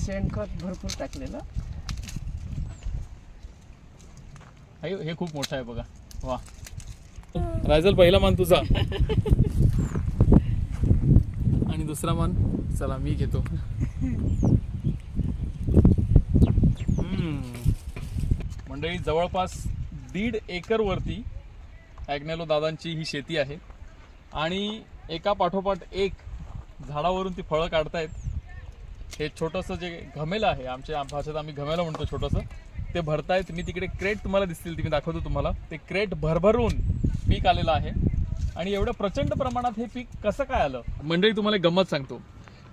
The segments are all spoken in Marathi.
शेणखत भरपूर टाकलेलं. हे हे खूप मोठं आहे बघा. वा. रायझल पहिला मान तुझा. आणि दुसरा मान चला मी घेतो. मंडळी जवळपास दीड एकर वरती ॲग्नेलो दादांची ही शेती आहे. आणि एका पाठोपाठ एक झाडावरून ती फळं काढतायत. हे छोटंसं जे घमेलं आहे आमच्या भाषेत आम्ही घमेलं म्हणतो छोटंसं ते भरतायत. मी तिकडे क्रेट तुम्हाला दिसतील ती मी दाखवतो तुम्हाला. ते क्रेट भरभरून पीक आलेलं आहे. आणि एवढं प्रचंड प्रमाणात हे पीक कसं काय आलं? मंडळी तुम्हाला गंमत सांगतो.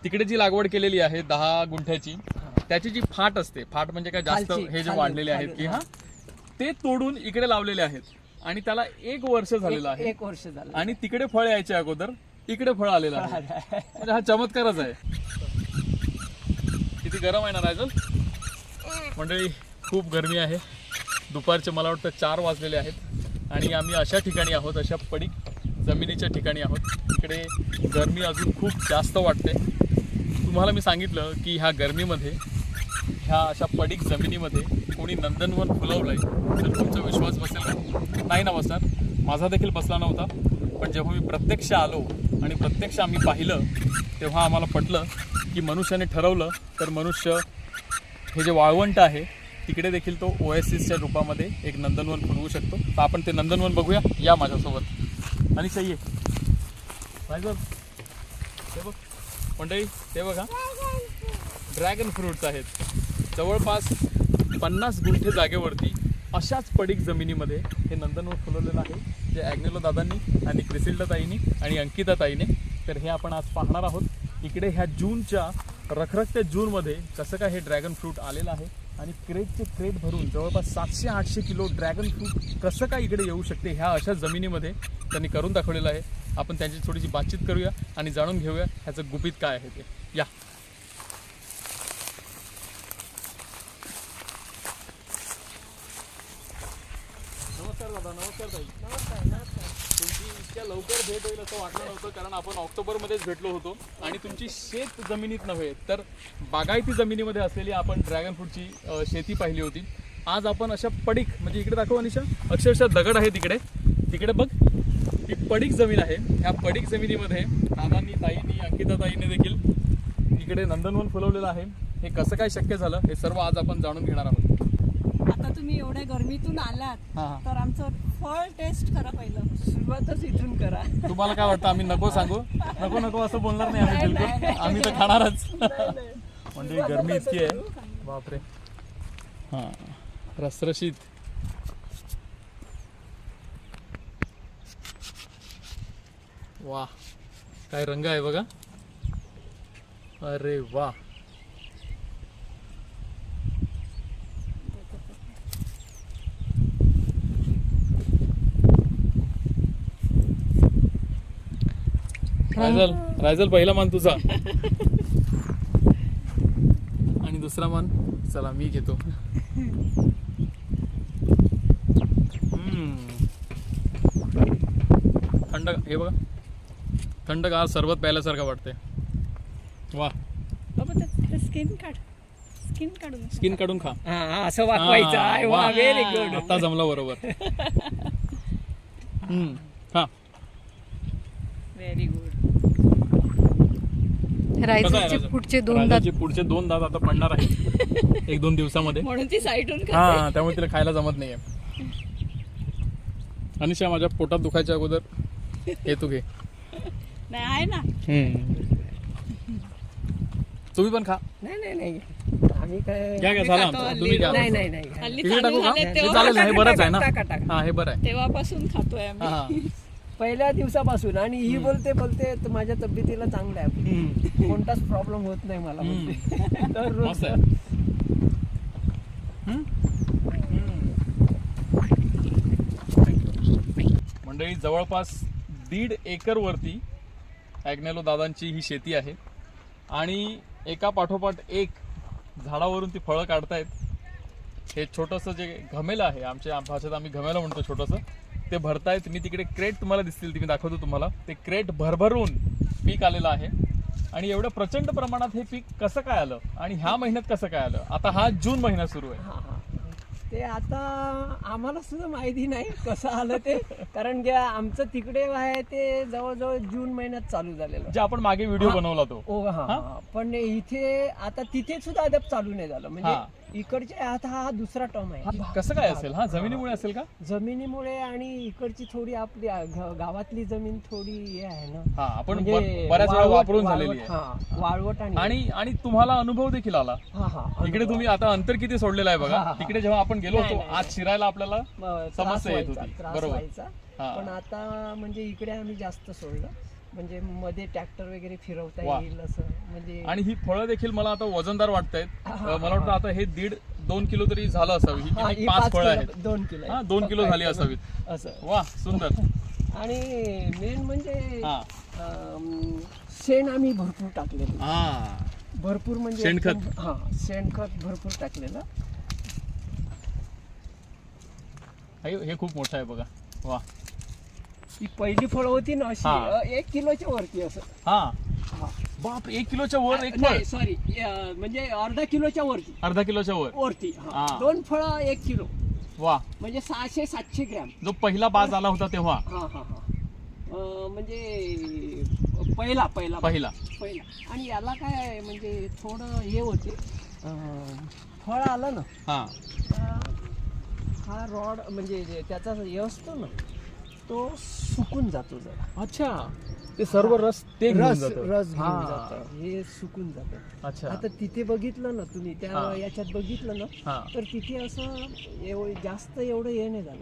तिकडे जी लागवड केलेली आहे दहा गुंठ्याची त्याची जी फाट असते फाट म्हणजे काय जास्त हे जे वाढलेले आहेत की हा? ते तोडून इकडे लावलेले आहेत. आणि त्याला एक वर्ष झालेलं आहे. एक वर्ष झालं. आणि तिकडे फळ यायचे अगोदर इकडे फळ आलेलं आहे. म्हणजे हा चमत्कारच आहे. किती गरम आहे ना राजन? मंडळी खूप गरमी आहे. दुपारचे मला वाटतं चार वाजलेले आहेत. आणि आम्ही अशा ठिकाणी आहोत अशा पडीक जमिनीच्या ठिकाणी आहोत. इकडे गरमी अजून खूप जास्त वाटते. तुम्हाला मी सांगितलं की ह्या गरमीमध्ये ह्या अशा पडीक जमिनीमध्ये कोणी नंदनवन फुलवलं आहे तर तुमचा विश्वास बसेल नाही ना बसणार. माझा देखील बसला नव्हता. पण जेव्हा मी प्रत्यक्ष आलो आणि प्रत्यक्ष आम्ही पाहिलं तेव्हा आम्हाला पटलं की मनुष्याने ठरवलं तर मनुष्य हे जे वाळवंट आहे तिकडे देखील तो ओएसिसच्या रूपामध्ये एक नंदनवन फुलवू शकतो. तर आपण ते नंदनवन बघूया या माझ्यासोबत. आणि सही आहे बघ ते बघ. मंडळी ते बघा ड्रॅगन फ्रूट्स आहेत. जवळपास पन्नास गुंठे जागेवरती अशाच पडीक जमिनीमध्ये हे नंदनवन फुलवलेलं आहे. जे ॲग्नेलो दादांनी आणि क्रिसिल्डा ताईनी आणि अंकिता ताईने तर हे आपण आज पाहणार आहोत. इकडे ह्या जूनच्या रखरखत्या जूनमध्ये कसं काय हे ड्रॅगन फ्रूट आलेलं आहे आणि क्रेटचे क्रेट भरून जवळपास सातशे आठशे किलो ड्रॅगन फ्रूट कसं काय इकडे येऊ शकते ह्या अशा जमिनीमध्ये त्यांनी करून दाखवलेलं आहे. आपण त्यांची थोडीशी बातचीत करूया आणि जाणून घेऊया ह्याचं गुपित काय आहे ते. या. असं वाटलं नव्हतं कारण आपण ऑक्टोबरमध्येच भेटलो होतो आणि तुमची शेत जमिनीत नव्हे तर बागायती जमिनीमध्ये असलेली आपण ड्रॅगन फ्रूटची शेती पाहिली होती. आज आपण अशा पडीक म्हणजे इकडे दाखव अनिशा अक्षरशः दगड आहे तिकडे. तिकडे बघ ही पडीक जमीन आहे. ह्या पडीक जमिनीमध्ये दादांनी ताईंनी अंकिता ताईंनी देखील इकडे नंदनवन फुलवलेलं आहे. हे कसं काय शक्य झालं हे सर्व आज आपण जाणून घेणार आहोत. आता तुम्ही एवढ्या गरमीतून आलात हां. तर आमचं फळ टेस्ट करा पहिलं. सुरुवातच इथून करा. तुम्हाला काय वाटतं? आम्ही नको सांगू. नको नको असं बोलणार नाही आम्ही बिलकुल. आम्ही तर खाणारच. म्हणजे गरमी इतकी आहे. बापरे. हा. रसरशीत. वा काय रंग आहे बघा. अरे वा रायझल रायझल पहिला मान तुझा. आणि दुसरा मान चला मी घेतो. हम्म. थंड हे बघा. थंडगार सरबत प्यायल्यासारखं वाटते वा स्किन काढ. स्किन काढून स्किन काढून खा. हा हा, असं वाकवायचं. आहे वा. वा व्हेरी गुड आता जमला बरोबर. हम्म. हा व्हेरी गुड रायझल? पुढचे दोन दात. पुढचे दोन दात आता पडणार आहेत. एक दोन दिवसामध्ये. म्हणून ती साईडून हा त्यामुळे तिला खायला जमत नाहीये. अनिशा माझ्या पोटात दुखायच्या अगोदर हे तू घे. नाही आहे ना. तुम्ही पण खा. नाही नाही नाही. आम्ही काय घ्या घ्या झाला खातो आमचा. हल्ली तुम्ही घ्या. नाही नाही नाही. हल्ली तिकडे चालू टाकू का झाले हे तेव्हा. चालेल ना बरंच आहे ना. टाका, टाका. हा हे बरं आहे. तेव्हापासून खातोय आम्ही. हा. पहिल्या दिवसापासून आणि ही बोलते बोलते "त- माझ्या तब्येतीला चांगलं आहे. कोणताच प्रॉब्लेम होत नाही मला. तर रोज-. मंडळी जवळपास दीड एकर वरती ॲग्नेलो दादांची ही शेती आहे. आणि एका पाठोपाठ एक झाडावरून ती फळं काढतायत. हे छोटंसं जे घमेलं आहे आमच्या भाषेत आम्ही घमेलं म्हणतो छोटंसं. ते भरतायत. मी तिकडे क्रेट तुम्हाला दिसतील ती मी दाखवतो तुम्हाला. ते क्रेट भरभरून पीक आलेलं आहे. आणि एवढं प्रचंड प्रमाणात हे पीक कसं काय आलं? आणि ह्या महिन्यात कसं काय आलं? आता हा जून महिना सुरू आहे. ते आता आम्हाला सुद्धा माहिती नाही कसं आलं ते. कारण की आमचं तिकडे आहे ते जवळजवळ जून महिन्यात चालू झालेलं. जे आपण मागे व्हिडिओ. बनवला तो. ओ हा हा. पण इथे आता तिथे सुद्धा अद्याप चालू नाही झालं. हा. इकडचे आता हा दुसरा टर्म आहे. कसं काय असेल? हा जमिनीमुळे असेल का? जमिनीमुळे आणि इकडची थोडी आपली आ- ग- गावातली जमीन थोडी हे आहे ना. हा आपण म्हणजे ब- बऱ्याच वेळा वाळवट- वापरून वाळवट, झालेली आहे. हा, वाळवट आणि आणि आणि तुम्हाला अनुभव देखील आला. हा हा इकडे तुम्ही आता अंतर किती सोडलेलं आहे हा, बघा हा. तिकडे जेव्हा आपण गेलो होतो आज शिरायला आपल्याला समस्या येत होती. त्रास बरोबर. व्हायचा. हा. पण आता म्हणजे इकडे आम्ही जास्त सोडलं. म्हणजे मध्ये ट्रॅक्टर वगैरे फिरवता वा. येईल असं म्हणजे आणि ही फळं देखील मला आता वजनदार वाटतायत. अ, हा, मला वाटतं आता हे दीड दोन किलो तरी झालं असावी. ही हा, किती ही पाच फळं किलो- आहेत. दोन किलो हा आहेत. दोन किलो झाली आहेत. असावीत. असं. वा सुंदर. आणि मेन म्हणजे हा. अम, शेण आम्ही भरपूर टाकलेलं. हा. भरपूर म्हणजे शेणखत. एकदम- हा शेणखत भरपूर टाकलेलं. हे हे खूप मोठं आहे बघा. वा. ही पहिली फळं होती ना अशी हा. अ, एक किलोच्या वरती असं. हा. हा. बाप एक किलोच्या वर एक फळ? नाही सॉरी म्हणजे अर्धा किलोच्या वरती. अर्धा किलोच्या वर. वरती हा. हा. दोन फळं एक किलो. वा. म्हणजे सहाशे सातशे ग्रॅम. जो पहिला बाज आला होता तेव्हा? हा हा हा. अं, म्हणजे पहिला पहिला. पहिला. पहिला. आणि याला काय म्हणजे थोडं हे होते. अं, फळ आलं ना. हा. हा रॉड म्हणजे जे त्याचा हे असतो ना तो सुकून जातो जरा. अच्छा. ते सर्व रस ते घेऊन रस जातं. रस घेऊन हा. जातं. हे सुकून जातं. अच्छा. आता तिथे बघितलं ना तुम्ही त्या हा. याच्यात बघितलं ना हा. तर तिथे असं एव- जास्त एवढं हे नाही झालं.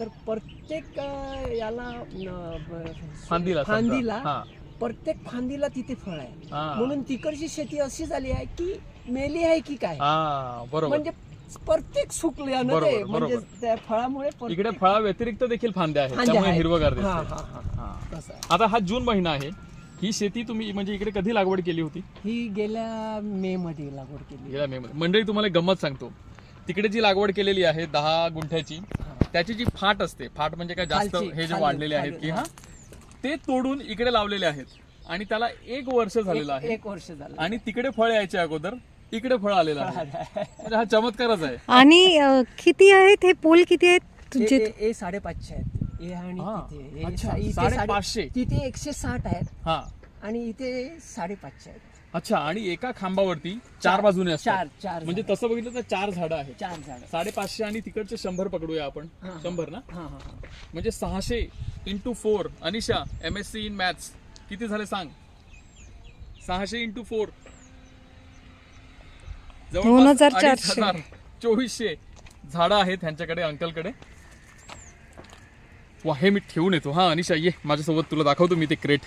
तर प्रत्येक अं, याला अं, ब- फांदीला समजा. फांदीला हा. प्रत्येक फांदीला तिथे फळ आहे. हा. म्हणून तिकडची शेती अशी झाली आहे की मेली आहे की काय? हा बरोबर. म्हणजे प्रत्येक सुकले ना बरोबर, म्हणजे बरोबर. त्या फळामुळे प्रत्येक इकडे फळा व्यतिरिक्त देखील फांद्या आहेत फांद्या त्यामुळे आहेत. हिरवगार हा, दिसते हा, हा. हा. तसं आहे. आता हा जून महिना आहे ही शेती तुम्ही म्हणजे इकडे कधी लागवड केली होती ही गेल्या मे मध्ये लागवड केली गेल्या मे मध्ये मंडळी तुम्हाला एक गंमत सांगतो तिकडे जी लागवड केलेली आहे दहा गुंठ्याची त्याची जी फाट असते फाट म्हणजे काय जास्त खालची, हे जे खाली, वाढलेले आहेत खाली, की हा. ते तोडून इकडे लावलेले आहेत आणि त्याला एक वर्ष झालेलं एक- आहे एक वर्ष झालं आणि तिकडे फळ यायचे अगोदर इकडे फळ आलेलं आहे. म्हणजे हा चमत्कारच आहे. आणि अ, किती आहेत? हे पोल किती आहेत? तुमचे? ए- ए साडेपाचशे आहेत. ए आणि हा. तिथे. ए अच्छा, सा- इथे साडेपाचशे. साडे- तिथे एकशे साठ आहेत. हा. आणि इथे साडेपाचशे आहेत. अच्छा आणि एका खांबावरती चार बाजूने असतात. चार चार म्हणजे झाडं. तसं बघितलं तर चार झाडं आहेत. चार झाड. साडेपाचशे आणि तिकडचे शंभर पकडूया आपण. हा, हा. शंभर ना? हा हा हा. म्हणजे सहाशे into four Anisha M S C in maths किती झाले सांग? सहाशे इंटू फोर दोन हजार चारशे. चोवीसशे झाडं आहेत ह्यांच्याकडे अंकलकडे. वा हे मी ठेवून येतो. हा अनिशा ये. माझ्यासोबत तुला दाखवतो मी ते क्रेट.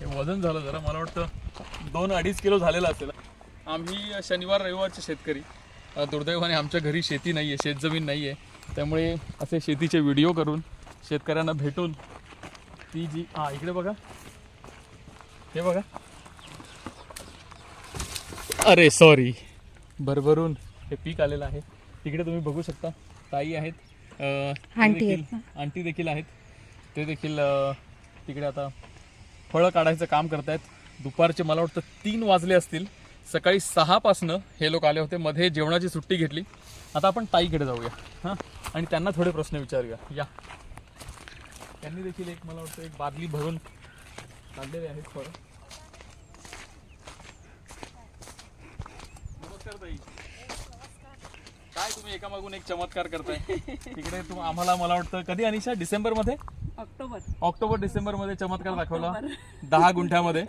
हे वजन झालं जरा मला वाटतं दोन अडीच किलो झालेलं असेल. आम्ही शनिवार रविवारचे शेतकरी. दुर्दैवाने आमच्या घरी शेती नाही आहे शेतजमीन नाही आहे त्यामुळे असे शेतीचे व्हिडिओ करून शेतकऱ्यांना भेटून ती जी हा इकडे बघा. हे बघा. अरे सॉरी भरभरून हे पीक आलेलं आहे. तिकडे तुम्ही बघू शकता ताई आहेत अ, ते आंटी देखील- आहेत आंटी देखील आहेत. ते देखील अ, तिकडे आता फळं काढायचं काम करतायत. दुपारचे मला वाटतं तीन वाजले असतील. सकाळी सहापासनं हे लोक आले होते. मध्ये जेवणाची सुट्टी घेतली. आता आपण ताईकडे जाऊया. हां? आणि त्यांना थोडे प्रश्न विचारूया. या. त्यांनी देखील एक मला वाटतं एक बादली भरून काढलेले आहेत फळं नमस्कार ताई काय तुम्ही एकामागून एक चमत्कार करताय. तिकडे तू आम्हाला मला वाटतं कधी अनिशा? डिसेंबरमध्ये ऑक्टोबर. ऑक्टोबर डिसेंबरमध्ये चमत्कार दाखवला. दहा गुंठ्यामध्ये.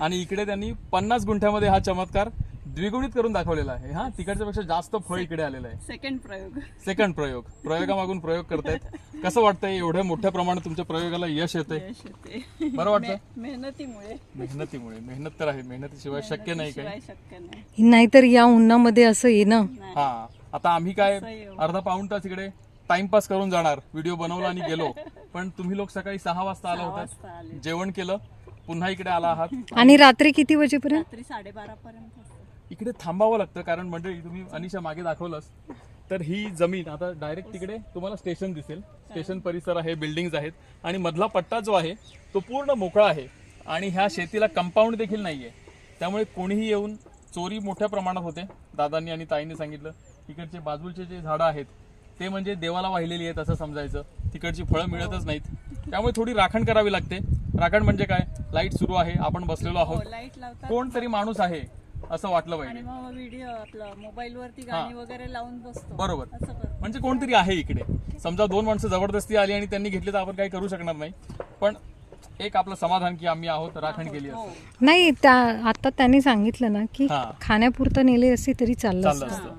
आणि इकडे त्यांनी पन्नास गुंठ्यामध्ये हा चमत्कार द्विगुणित करून दाखवलेला आहे. हा तिकडच्या पेक्षा जास्त फळ इकडे आलेलं आहे. सेकंड प्रयोग. सेकंड प्रयोग. प्रयोगामागून प्रयोग करतायत. कसं वाटतंय? एवढ्या मोठ्या प्रमाणात तुमच्या प्रयोगाला यश येते बरं वाटतं? मे- मेहनतीमुळे. मेहनतीमुळे. मेहनत तर आहे. मेहनतीशिवाय शक्य नाही काही. शिवाय शक्य नाही. नाहीतर या उन्हामध्ये असं येणं. हा. आता आम्ही काय. अर्धा पाऊण तास इकडे टाइमपास करून जाणार. व्हिडिओ बनवला आणि गेलो. पण तुम्ही लोक सकाळी सहा वाजता आला होता जेवण केलं. पुन्हा इकडे आला आहात. आणि रात्री किती वाजेपर्यंत? रात्री साडेबारा पर्यंत. इकडे थांबावं लागतं कारण मंडळी तुम्ही अनिशा मागे दाखवलंस. तर ही जमीन आता डायरेक्ट तिकडे तुम्हाला स्टेशन दिसेल. स्टेशन परिसर आहे बिल्डिंग्स आहेत. आणि मधला पट्टा जो आहे तो पूर्ण मोकळा आहे. आणि ह्या शेतीला कंपाऊंड देखील नाहीये. त्यामुळे कोणीही येऊन चोरी मोठ्या प्रमाणात होते. दादांनी आणि ताईंनी सांगितलं. इकडचे बाजूचे जे झाडं आहेत ते म्हणजे देवाला वाहिलेली आहेत असं समजायचं. तिकडची फळं मिळतच नाहीत. त्यामुळे थोडी राखण करावी लागते. राखण म्हणजे काय? लाइट सुरू आहे आपण बसलेलो हो आहोत लाइट लावतात. कोणतरी माणूस आहे असं वाटलं आणि पाहिजे मग व्हिडिओ आपलं मोबाईल वरती गाणी वगैरे लावून बसतो. बरोबर. म्हणजे कोणतरी आहे इकडे. समजा दोन माणसं जबरदस्ती आली आणि त्यांनी घेतली तर आपण काही करू शकणार नाही. पण एक आपलं समाधान की आम्ही आहोत राखण केली हो असं. नाही त्या आता त्यांनी सांगितलं ना की हा. खाण्यापुरतं नेले असती तरी चाललं चाललं असतं.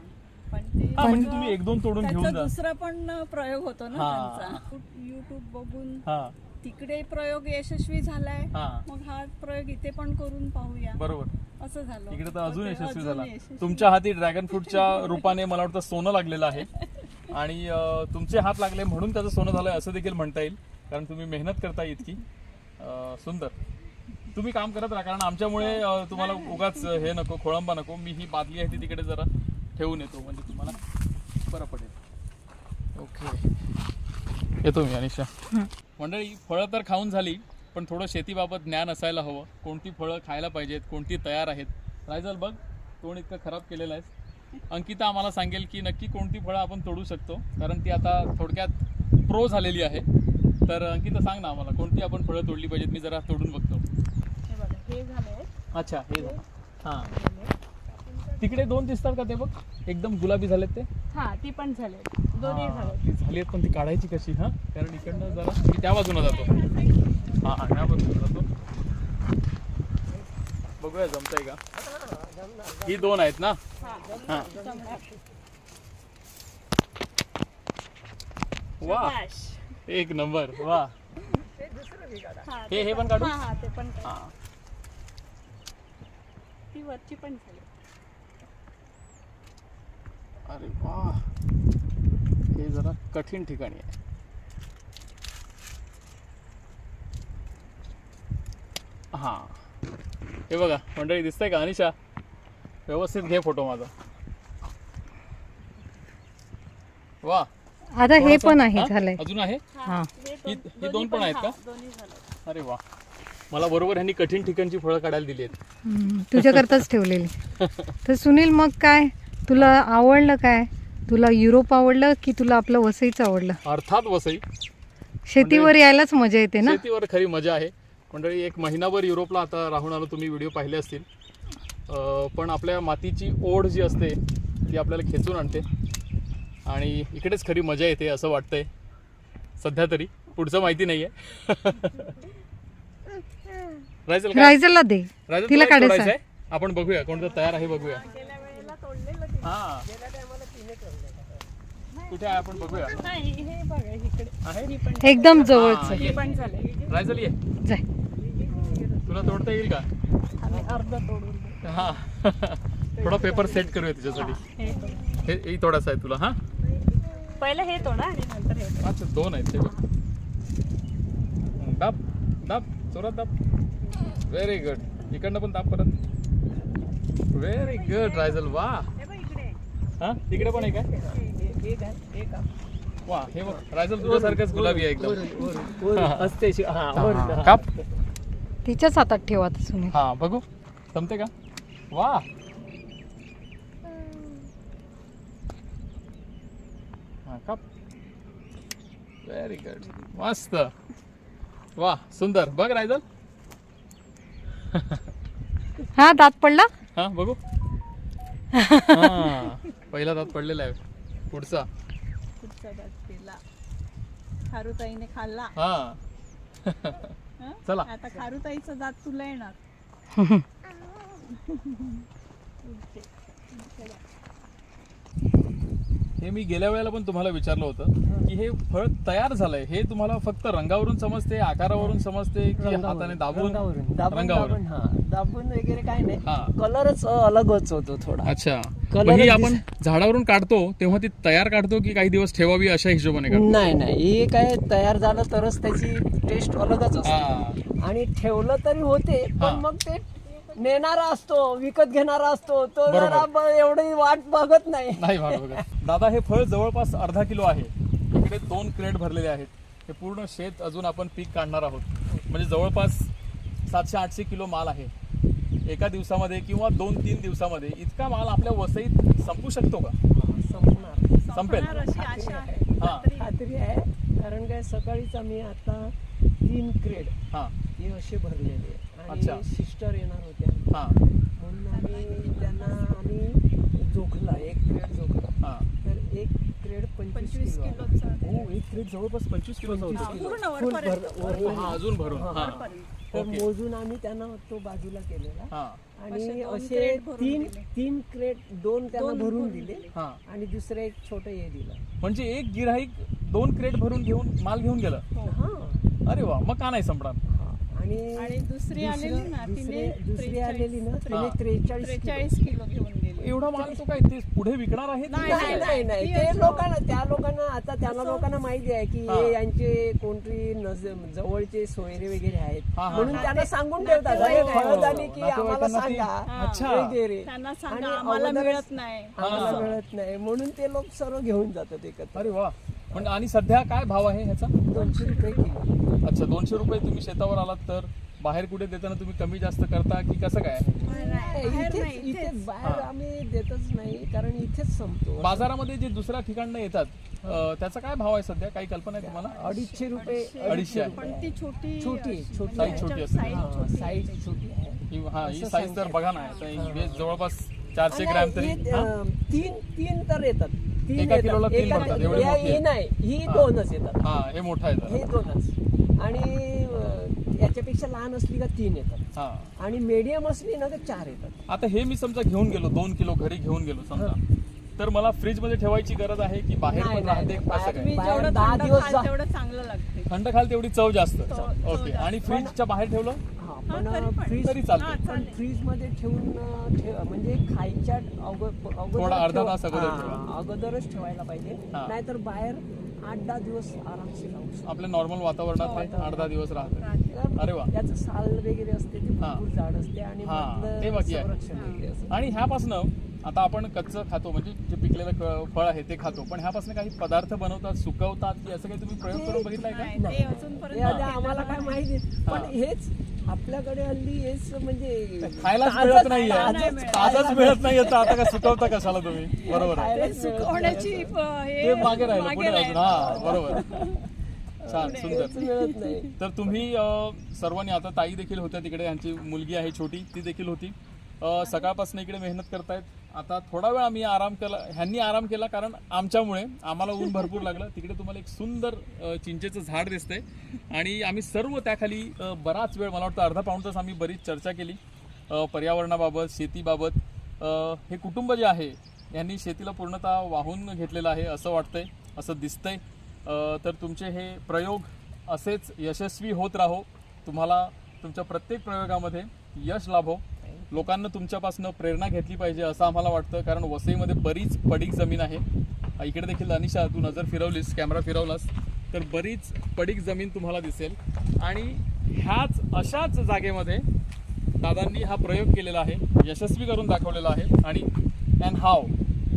हा. पण म्हणजे तुम्ही एक दोन तोडून घेऊन त्याचा जा. दुसरा पण प्रयोग होतो ना हा. त्यांचा. युट्यूब बघून हा. तिकडे प्रयोग यशस्वी झालाय हा. मग हा प्रयोग इथे पण करून पाहूया. बरोबर. असं झालं. इकडे तर अजून यशस्वी झाला. तुमच्या हाती ड्रॅगन फ्रूटच्या रूपाने मला वाटतं सोनं लागलेलं आहे. आणि अं, तुमचे हात लागले म्हणून त्याचं सोनं झालंय असं देखील म्हणता येईल. कारण तुम्ही मेहनत करता इतकी. अं, सुंदर. तुम्ही काम करत राहा कारण आमच्यामुळे अं, तुम्हाला उगाच हे नको खोळंबा नको. मी ही बादली आहे ती तिकडे जरा. ठेवून येतो म्हणजे तुम्हाला बरं पडेल. ओके. येतो मी अनिशा. मंडळी फळं तर खाऊन झाली पण थोडं शेतीबाबत ज्ञान असायला हवं. कोणती फळं खायला पाहिजेत कोणती तयार आहेत? रायजल बघ तोंड इतकं खराब केलेलं आहे अंकिता आम्हाला सांगेल की नक्की कोणती फळं आपण तोडू शकतो कारण ती आता थोडक्यात प्रो झालेली आहे. तर अंकिता सांग ना आम्हाला कोणती आपण फळं तोडली पाहिजेत? मी जरा तोडून बघतो. हे बघा हे झालंय. अच्छा हे झालं. हां तिकडे दोन दिसतात का ते बघ? एकदम गुलाबी झालेत ते. हा ती पण झाले दोन्ही हा, झाले ती झाली आहेत पण ती काढायची कशी हा? कारण इकडनं जरा मी त्या बाजूला जातो. हा हा त्या बाजूला जातो. बघूया जमतंय का? ही दोन आहेत ना? हा वा. एक नंबर वा. हे हे पण काढू? हा हा ते पण हा. ती वरची पण झाली. अरे वा. हे जरा कठीण ठिकाणी आहे. हा. हे बघा मंडळी दिसतंय का अनिशा? व्यवस्थित घे फोटो माझा. वा. आता हे पण आहे हा? झालंय. अजून आहे? हा दोन पण आहेत का? दोन्ही झालं अरे वा. मला बरोबर ह्यांनी कठीण ठिकाणची फळं काढायला दिली आहेत. तुझ्याकरताच ठेवलेली. तर सुनील मग काय? तुला आवडलं काय? तुला युरोप आवडलं की तुला आपलं वसईच आवडलं? अर्थात वसई. शेतीवर यायलाच मजा येते ना? शेतीवर खरी मजा आहे. मंडळी एक महिनाभर युरोपला आता राहून आलो तुम्ही व्हिडिओ पाहिले असतील. पण आपल्या मातीची ओढ जी असते ती आपल्याला खेचून आणते. आणि इकडेच खरी मजा येते असं वाटतंय. सध्या तरी. पुढचं माहिती नाहीये. रायचल काय? रायझलला दे. तिला काढायचं आहे. आपण बघूया. कोणतं तयार आहे बघूया. हा. कुठे आहे? आपण बघूया. नाही हे बघा इकडे. आहे? एकदम जवळच. ये. पण झाले रायचल ये. जाय. तुला तोडता येईल का? अर्ध तोडून. हा. थोडा पेपर सेट करूया त्याच्यासाठी हे तोड. हे हे थोडासा आहे तुला हा? पहिलं हे तोडा आणि नंतर हे तोडा. अच्छा दोन आहेत ते बघ. दाब दाब जोरात दाब. व्हेरी गुड इकडनं पण दाब परत. व्हेरी गुड रायझल वा. हा? तिकडे पण आहे? का हे- हे? हे? वा हे बघ रायझल तुझ्यासारखंच गुलाबी आहे एकदम. असते हा. काप. तिच्याच हातात ठेवा आता सुनील. हा बघू. जमते का? वा. हा काप. व्हेरी गुड मस्त. वा सुंदर. बघ रायझल. हा दात पडला? हा बघू. हा. पहिला दात पडलेला आहे. पुढचा. पुढचा दात केला. खारुताईने खाल्ला. हा. हं? चला. आता खारुताईचा दात तुला येणार. हे मी गेल्या वेळेला पण तुम्हाला विचारलं होतं की हे फळ तयार झालंय. हे तुम्हाला फक्त रंगावरून समजते आकारावरून समजते की हाताने दाबून? रंगावरून. दाबून हा. वगैरे काही हा. नाही कलरच अलगच होतो थोडा. अच्छा. ही च आपण झाडावरून काढतो तेव्हा ती तयार काढतो की काही दिवस ठेवावी अशा हिशोबाने नाही नाही. हे काय तयार झालं तरच त्याची टेस्ट अलगच असते. आणि ठेवलं तरी होते. पण मग ते नेणारा असतो विकत घेणारा असतो तो बरोबर. जरा ब- एवढी वाट बघत नाही. नाही भाग दादा हे फळ जवळपास अर्धा किलो आहे. इकडे दोन क्रेट भरलेले आहेत. हे पूर्ण शेत अजून आपण पीक काढणार आहोत. म्हणजे जवळपास सातशे आठशे किलो माल आहे. एका दिवसामध्ये किंवा दोन तीन दिवसामध्ये इतका माल आपल्या वसईत संपू शकतो का? संपणार. संपेल. संपणार अशी आशा आहे. हा. खात्री आहे. आहे कारण काय सकाळीच आम्ही आता तीन क्रेड हां. हे असे भरलेले अच्छा. आणि सिस्टर येणार होत्या हां म्हणून आम्ही त्यांना आम्ही जोखला एक क्रेड जोखला हां तर एक क्रेड पंचवीस पंचवीस किलो. किलोचा हो एक क्रेट जवळपास पंचवीस किलोचा पंचवीस होता हा, किलो. पूर्ण फुल वरपर्यंत. भर- वरपर्यंत. हा अजून भरून हा. हां वरपर्यंत. तर ओके. मोजून आम्ही त्यांना तो बाजूला केलेला हां आणि असे दोन असे crate भरून तीन दिले. तीन क्रेट दोन त्यांना दोन भरून भरून दिले दिले. हां आणि दुसरं एक छोटं हे दिलं म्हणजे एक गिराईक दोन क्रेट भरून घेऊन माल घेऊन गेलं हो. हा अरे वा मग का नाही संपणार. आणि आणि दुसरी आलेली ना तिने दुसरे- आलेली ना तिने हा. त्रेचाळीस त्रेचाळीस किलो घेऊन गेली एवढा माल तो काय ते पुढे विकणार आहे नाही, नाही नाही ती लोकांना त्या लोकांना आता त्यांना लोकांना माहिती आहे की हा. हे यांचे कोणतरी नज- जवळचे सोयरे वगैरे आहेत हा, हा. म्हणून त्यांना सांगून ठेवतात फळं. झाली की आम्हाला नातेवाईकांना ती- सांगा हा. अच्छा. वगैरे त्यांना आणि सांगा आम्हाला मिळत नाही आम्हाला हा. मिळत नाही म्हणून ते लोक सर्व घेऊन जातात एकत्र अरे वा पण आणि सध्या काय भाव आहे ह्याचा दोनशे रुपये किलो अच्छा दोनशे रुपये तुम्ही शेतावर आलात तर बाहेर कुठे देताना तुम्ही कमी जास्त करता की कसं काय इथेच. बाहेर. आम्ही देतच नाही कारण इथेच संपतो बाजारामध्ये जे दुसऱ्या ठिकाणनं येतात अं, त्याचा काय भाव आहे सध्या काही कल्पना आहे तुम्हाला अडीचशे रुपये अडीचशे आहे. पण ती छोटी छोटी, अशी, छोटी. म्हणजे Size छोटी असते. size हा, छोटी आहे साईज त्याची. छोटी आहे ही हा ही असं साईज तर. बघा ना आता ही जवळपास चारशे आणि ग्रॅम तरी हे, हा? अं, तीन तीन तर येतात तीन एका येतात. किलोला तीन एका- भरतात, एवढे या- मोठे. ही नाही ही हा. दोनच येतात हा हे मोठा आहे हे. दोनच आणि याच्यापेक्षा लहान असली का तीन येतात. हा. आणि मीडियम असली ना तर चार येतात. आता हे मी समजा घेऊन गेलो दोन किलो घरी घेऊन गेलो समजा. तर मला फ्रीजमध्ये ठेवायची गरज आहे की बाहेर नाही, पण नाही, राहते? नाही. काय? तुम्ही बाहेर जेवढं दहा थंड दिवस खाल जा. तेवढं चांगलं लागते. थंड खाल तेवढी चव जास्त. चव- चव ओके. जास्त. आणि फ्रीजच्या बाहेर ठेवलं? पण. फ्रीज तरी चालतं. हा, पण चालेल. फ्रीजमध्ये ठेवून अं, ठेव म्हणजे खायच्या अगो- अगोदर थोडा अर्धा ठेव- तास अगोदर हा, ठेवा. अगोदरच ठेवायला पाहिजे हा. नाहीतर बाहेर आठ दहा दिवस आरामशीर राहू शकतो. आपल्या नॉर्मल वातावरणात हे वातावरणात. अर्धा दिवस राहते. तर अरे वा. त्याचं साल वगैरे असते ते हा. भरपूर जाड असते आणि हा, मधलं ते बाकी आहे. संरक्षण वगैरे असतं. आणि ह्यापासनं आता आपण कच्चं खातो म्हणजे जे पिकलेलं क- फळ आहे ते खातो. पण ह्यापासून काही पदार्थ बनवतात सुकवतात की असं काही तुम्ही प्रयोग करून बघितलाय का? आम्हाला काय नाही. माहिती? पण हा. हेच आपल्याकडे हल्ली हेच म्हणजे खायलाच मिळत नाहीये. ताजच मिळत नाहीये तर आता काय सुकवता कशाला तुम्ही? बरोबर. सुकवण्याची हे मागे राहिलं पुढे. अजून हा बरोबर. छान सुंदर. मिळत नाही. तर तुम्ही सर्वांनी आता ताई देखील होत्या तिकडे यांची मुलगी आहे छोटी ती देखील होती. सकाळपासून इकडे मेहनत करतायत. आता थोडा वेळ आम्ही आराम केला ह्यांनी आराम केला कारण आमच्यामुळे आम्हाला ऊन भरपूर लागलं. तिकडे तुम्हाला एक सुंदर चिंचेचं झाड दिसतंय. आणि आम्ही सर्व त्याखाली बराच वेळ मला वाटतं अर्धा पाऊण तास आम्ही बरीच चर्चा केली. पर्यावरणाबाबत शेतीबाबत. हे कुटुंब जे आहे यांनी शेतीला पूर्णतः वाहून घेतलेलं आहे असं वाटतंय असं दिसतंय. तर तुमचे हे प्रयोग असेच यशस्वी होत राहो. तुम्हाला तुमच्या प्रत्येक प्रयोगामध्ये यश लाभो. लोकांना तुमच्यापासून प्रेरणा घेतली पाहिजे असं आम्हाला वाटतं कारण वसईमध्ये बरीच पडीक जमीन आहे. इकडे देखील अनिशा तू नजर फिरवलीस कॅमेरा फिरवलास तर बरीच पडीक जमीन तुम्हाला दिसेल. आणि ह्याच अशाच जागेमध्ये दादांनी हा प्रयोग केलेला आहे यशस्वी करून दाखवलेला आहे. आणि अँड हाव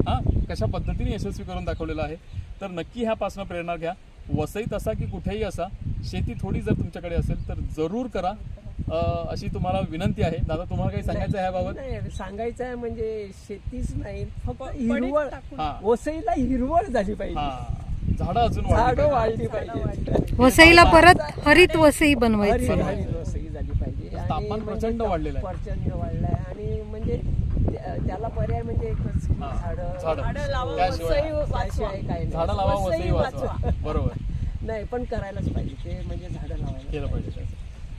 हां? कशा पद्धतीने यशस्वी करून दाखवलेला आहे? तर नक्की ह्यापासून प्रेरणा घ्या. वसईत असा की कुठेही असा शेती थोडी जर तुमच्याकडे असेल तर जरूर करा. अशी तुम्हाला विनंती आहे. दादा तुम्हाला काही सांगायचं आहे याबाबत? नाही सांगायचं आहे म्हणजे शेतीच नाही फक्त हिरवळ. हा. वसईला हिरवळ झाली पाहिजे. हा. झाडं अजून वाढली झाडं पाहिजे. वाढली पाहिजे वसईला परत हरित वसई बनवायची. वसई झाली पाहिजे. आणि तापमान म्हणजे प्रचंड वाढलेलं आहे. प्रचंड वाढलंय. आणि म्हणजे त्या- त्याला पर्याय म्हणजे एकच की हा, झाडं झाडं. झाडं लावा, त्याशिवाय- वसई वाचवा. त्याशिवाय काही नाही. झाडं लावा वसई वसई वाचवा. वाचवा. बरोबर. नाही पण करायलाच पाहिजे. ते म्हणजे झाडं लावायला केलं पाहिजे.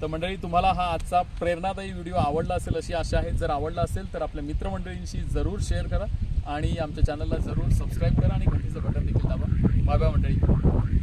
तर मंडळी तुम्हाला हा आजचा प्रेरणादायी व्हिडिओ आवडला असेल अशी आशा आहे. जर आवडला असेल तर आपल्या मित्रमंडळींशी जरूर शेअर करा आणि आमच्या चॅनलला जरूर सबस्क्राईब करा आणि घंटीचं बटन देखील दाबा. बाय बाय मंडळी.